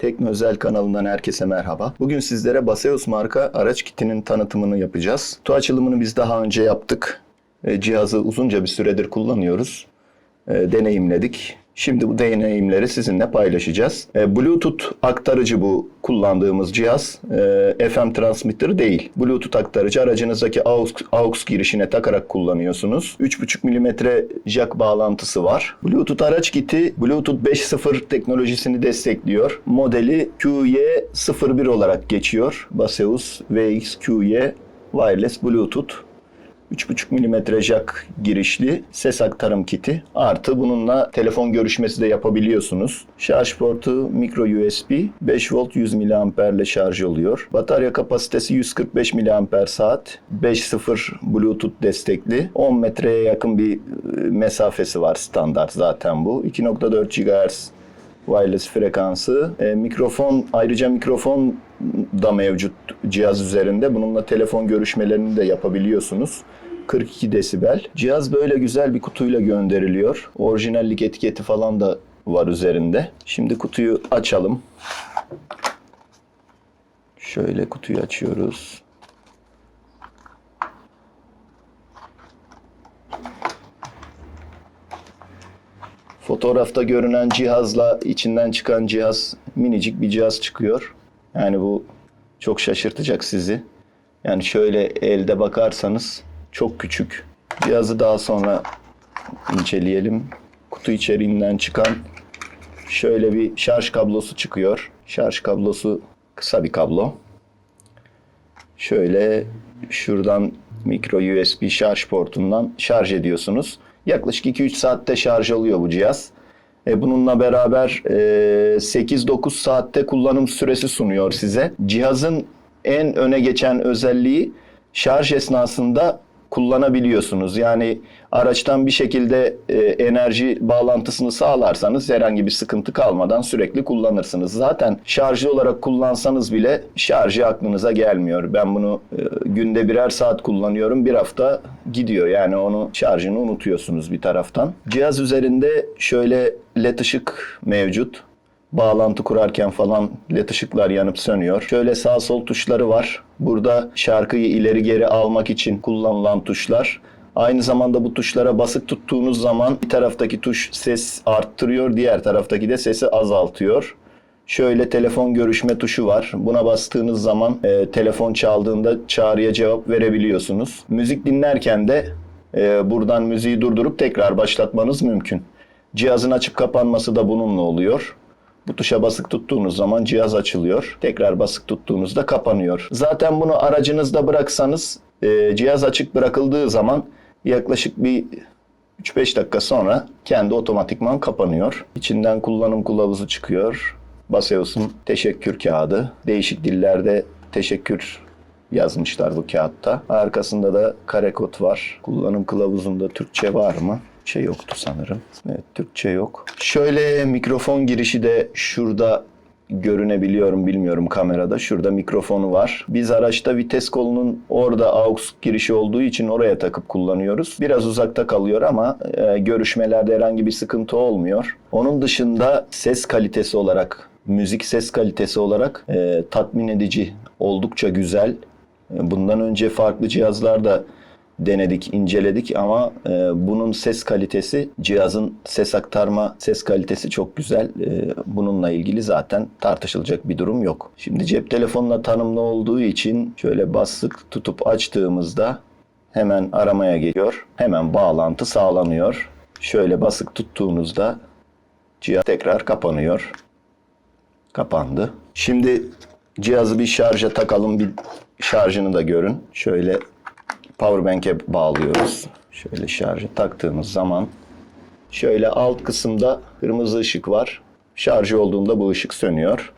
Tekno Özel kanalından herkese merhaba. Bugün sizlere Baseus marka araç kitinin tanıtımını yapacağız. Kutu açılımını biz daha önce yaptık. E, Cihazı uzunca bir süredir kullanıyoruz. E, Deneyimledik. Şimdi bu deneyimleri sizinle paylaşacağız. E, Bluetooth aktarıcı bu kullandığımız cihaz. E, FM transmitter değil. Bluetooth aktarıcı aracınızdaki AUX, AUX girişine takarak kullanıyorsunuz. 3.5 mm jack bağlantısı var. Bluetooth araç kiti Bluetooth 5.0 teknolojisini destekliyor. Modeli QY01 olarak geçiyor. Baseus VX-QY Wireless Bluetooth 3.5 mm jack girişli ses aktarım kiti. Artı bununla telefon görüşmesi de yapabiliyorsunuz. Şarj portu micro USB 5 volt 100 mAh ile şarj oluyor. Batarya kapasitesi 145 mAh saat. 5.0 Bluetooth destekli. 10 metreye yakın bir e, mesafesi var standart zaten bu. 2.4 GHz wireless frekansı. E, mikrofon ayrıca mikrofon da mevcut cihaz üzerinde. Bununla telefon görüşmelerini de yapabiliyorsunuz. 42 desibel. Cihaz böyle güzel bir kutuyla gönderiliyor. Orijinallik etiketi falan da var üzerinde. Şimdi kutuyu açalım. Şöyle kutuyu açıyoruz. Fotoğrafta görünen cihazla içinden çıkan cihaz minicik bir cihaz çıkıyor. Yani bu çok şaşırtacak sizi. Yani şöyle elde bakarsanız çok küçük. Cihazı daha sonra inceleyelim. Kutu içeriğinden çıkan şöyle bir şarj kablosu çıkıyor. Şarj kablosu kısa bir kablo. Şöyle şuradan micro USB şarj portundan şarj ediyorsunuz. Yaklaşık 2-3 saatte şarj oluyor bu cihaz. E, bununla beraber e, 8-9 saatte kullanım süresi sunuyor size. Cihazın en öne geçen özelliği şarj esnasında kullanabiliyorsunuz. Yani araçtan bir şekilde e, enerji bağlantısını sağlarsanız herhangi bir sıkıntı kalmadan sürekli kullanırsınız. Zaten şarjlı olarak kullansanız bile şarjı aklınıza gelmiyor. Ben bunu e, günde birer saat kullanıyorum. Bir hafta gidiyor. Yani onu şarjını unutuyorsunuz bir taraftan. Cihaz üzerinde şöyle led ışık mevcut bağlantı kurarken falan led ışıklar yanıp sönüyor. Şöyle sağ sol tuşları var. Burada şarkıyı ileri geri almak için kullanılan tuşlar. Aynı zamanda bu tuşlara basık tuttuğunuz zaman bir taraftaki tuş ses arttırıyor, diğer taraftaki de sesi azaltıyor. Şöyle telefon görüşme tuşu var. Buna bastığınız zaman e, telefon çaldığında çağrıya cevap verebiliyorsunuz. Müzik dinlerken de e, buradan müziği durdurup tekrar başlatmanız mümkün. Cihazın açıp kapanması da bununla oluyor. Bu tuşa basık tuttuğunuz zaman cihaz açılıyor. Tekrar basık tuttuğunuzda kapanıyor. Zaten bunu aracınızda bıraksanız e, cihaz açık bırakıldığı zaman yaklaşık bir 3-5 dakika sonra kendi otomatikman kapanıyor. İçinden kullanım kılavuzu çıkıyor. Baseus'un teşekkür kağıdı. Değişik dillerde teşekkür yazmışlar bu kağıtta. Arkasında da kare kod var. Kullanım kılavuzunda Türkçe var mı? Türkçe yoktu sanırım. Evet Türkçe yok. Şöyle mikrofon girişi de şurada görünebiliyorum bilmiyorum kamerada. Şurada mikrofonu var. Biz araçta vites kolunun orada aux girişi olduğu için oraya takıp kullanıyoruz. Biraz uzakta kalıyor ama e, görüşmelerde herhangi bir sıkıntı olmuyor. Onun dışında ses kalitesi olarak, müzik ses kalitesi olarak e, tatmin edici, oldukça güzel. E, Bundan önce farklı cihazlarda denedik, inceledik ama e, bunun ses kalitesi, cihazın ses aktarma ses kalitesi çok güzel. E, bununla ilgili zaten tartışılacak bir durum yok. Şimdi cep telefonuna tanımlı olduğu için şöyle bastık tutup açtığımızda hemen aramaya geliyor. Hemen bağlantı sağlanıyor. Şöyle basık tuttuğunuzda cihaz tekrar kapanıyor. Kapandı. Şimdi cihazı bir şarja takalım. Bir şarjını da görün. Şöyle powerbank'e bağlıyoruz. Şöyle şarjı taktığımız zaman şöyle alt kısımda kırmızı ışık var. Şarjı olduğunda bu ışık sönüyor.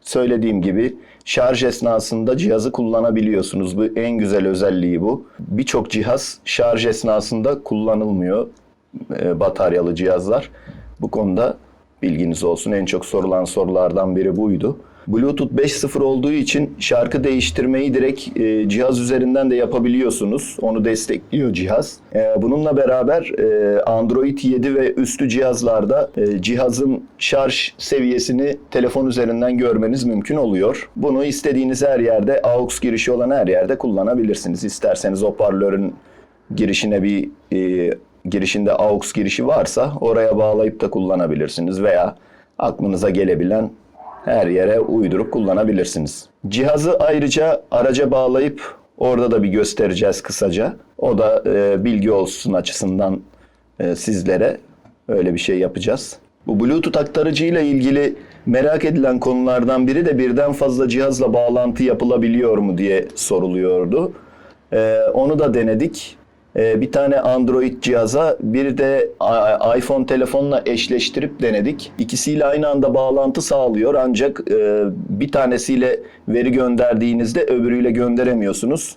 Söylediğim gibi şarj esnasında cihazı kullanabiliyorsunuz. Bu en güzel özelliği bu. Birçok cihaz şarj esnasında kullanılmıyor. E, bataryalı cihazlar. Bu konuda bilginiz olsun. En çok sorulan sorulardan biri buydu. Bluetooth 5.0 olduğu için şarkı değiştirmeyi direkt e, cihaz üzerinden de yapabiliyorsunuz. Onu destekliyor cihaz. E, bununla beraber e, Android 7 ve üstü cihazlarda e, cihazın şarj seviyesini telefon üzerinden görmeniz mümkün oluyor. Bunu istediğiniz her yerde AUX girişi olan her yerde kullanabilirsiniz. İsterseniz hoparlörün girişine bir e, girişinde AUX girişi varsa oraya bağlayıp da kullanabilirsiniz veya aklınıza gelebilen her yere uydurup kullanabilirsiniz. Cihazı ayrıca araca bağlayıp orada da bir göstereceğiz kısaca. O da e, bilgi olsun açısından e, sizlere öyle bir şey yapacağız. Bu Bluetooth aktarıcı ile ilgili merak edilen konulardan biri de birden fazla cihazla bağlantı yapılabiliyor mu diye soruluyordu. Ee, onu da denedik. Ee, bir tane Android cihaza bir de iPhone telefonla eşleştirip denedik. İkisiyle aynı anda bağlantı sağlıyor ancak e, bir tanesiyle veri gönderdiğinizde öbürüyle gönderemiyorsunuz.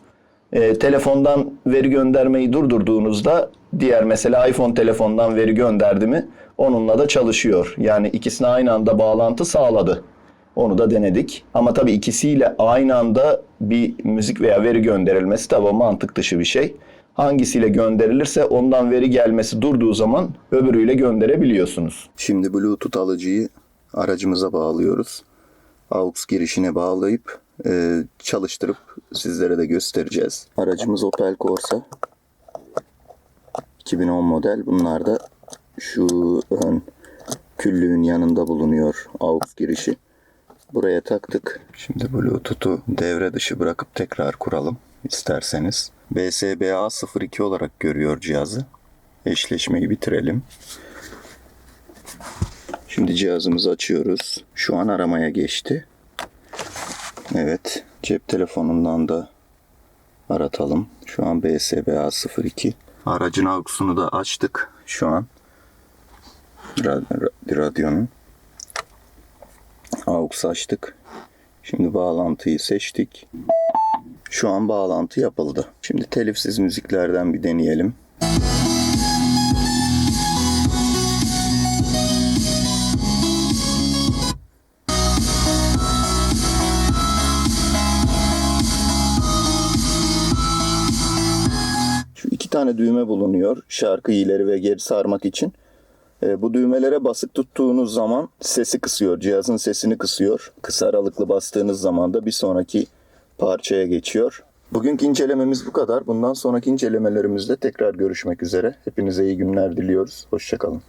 E, telefondan veri göndermeyi durdurduğunuzda diğer mesela iPhone telefondan veri gönderdi mi onunla da çalışıyor. Yani ikisine aynı anda bağlantı sağladı. Onu da denedik. Ama tabii ikisiyle aynı anda bir müzik veya veri gönderilmesi tabii mantık dışı bir şey. Hangisiyle gönderilirse ondan veri gelmesi durduğu zaman öbürüyle gönderebiliyorsunuz. Şimdi Bluetooth alıcıyı aracımıza bağlıyoruz. AUX girişine bağlayıp e, çalıştırıp sizlere de göstereceğiz. Aracımız Opel Corsa. 2010 model. Bunlar da şu ön küllüğün yanında bulunuyor AUX girişi. Buraya taktık. Şimdi Bluetooth'u devre dışı bırakıp tekrar kuralım isterseniz. BSBA 02 olarak görüyor cihazı. Eşleşmeyi bitirelim. Şimdi cihazımızı açıyoruz. Şu an aramaya geçti. Evet. Cep telefonundan da aratalım. Şu an BSBA 02. Aracın AUX'unu da açtık şu an. Ra- ra- radyonun. AUX açtık. Şimdi bağlantıyı seçtik. Şu an bağlantı yapıldı. Şimdi telifsiz müziklerden bir deneyelim. Şu iki tane düğme bulunuyor şarkıyı ileri ve geri sarmak için. E, bu düğmelere basık tuttuğunuz zaman sesi kısıyor. Cihazın sesini kısıyor. Kısa aralıklı bastığınız zaman da bir sonraki parçaya geçiyor. Bugünkü incelememiz bu kadar. Bundan sonraki incelemelerimizde tekrar görüşmek üzere. Hepinize iyi günler diliyoruz. Hoşçakalın.